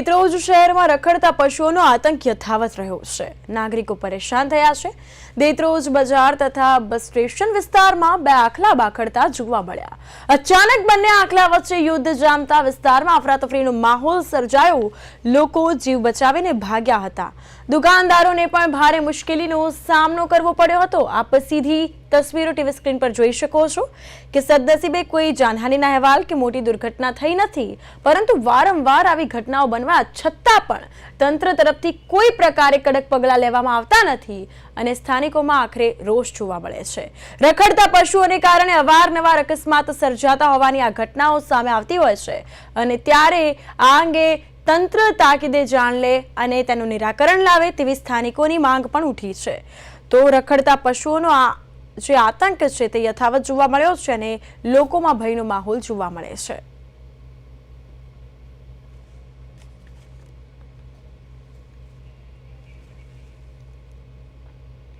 દેત્રોજ શહેરમાં રખડતા પશુઓનો આતંક યથાવત રહ્યો છે. નાગરિકો પરેશાન થયા છે. દેત્રોજ બજાર તથા બસ સ્ટેશન વિસ્તારમાં બે આખલા બાખડતા જોવા મળ્યા. અચાનક બંને આખલા વચ્ચે યુદ્ધ જામતા વિસ્તારમાં અફરાતફરીનો માહોલ સર્જાયો. લોકો જીવ બચાવીને ભાગ્યા હતા. દુકાનદારોને પણ ભારે મુશ્કેલીનો સામનો કરવો પડ્યો હતો. આપ સીધી તસવીરો ટીવી સ્ક્રીન પર જોઈ શકો છો કે સદનસીબે કોઈ જાનહાનિના અહેવાલ કે મોટી દુર્ઘટના થઈ નથી, પરંતુ વારંવાર આવી ઘટનાઓ બનવા છતાં પણ તંત્ર તરફથી કોઈ પ્રકારે કડક પગલાં લેવામાં આવતા નથી અને સ્થાનિકોમાં આખરે રોષ જોવા મળે છે. રખડતા પશુઓને કારણે અવારનવાર અકસ્માત સર્જાતા હોવાની આ ઘટનાઓ સામે આવતી હોય છે અને ત્યારે આ અંગે તંત્ર તાકીદે જાણ લે અને તેનું નિરાકરણ લાવે તેવી સ્થાનિકોની માંગ પણ ઉઠી છે. તો રખડતા પશુઓનો આ જે આતંક છે તે યથાવત જોવા મળ્યો છે અને લોકોમાં ભયનો માહોલ જોવા મળે છે.